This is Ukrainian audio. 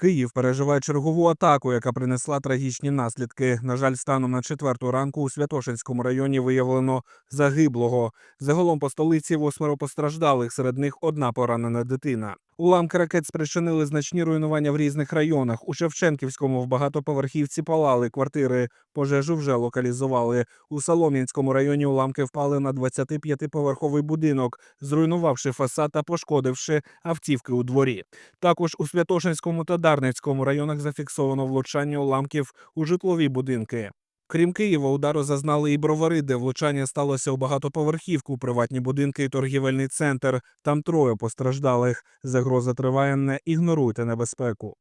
Київ переживає чергову атаку, яка принесла трагічні наслідки. На жаль, станом на четверту ранку у Святошинському районі виявлено загиблого. Загалом по столиці восьмеро постраждалих, серед них одна поранена дитина. Уламки ракет спричинили значні руйнування в різних районах. У Шевченківському в багатоповерхівці палали квартири. Пожежу вже локалізували. У Солом'янському районі уламки впали на 25-поверховий будинок, зруйнувавши фасад та пошкодивши автівки у дворі. Також у Святошинському та Дарницькому районах зафіксовано влучання уламків у житлові будинки. Крім Києва, удару зазнали і бровари, де влучання сталося у багатоповерхівку, приватні будинки і торгівельний центр. Там троє постраждалих. Загроза триває. Не ігноруйте небезпеку.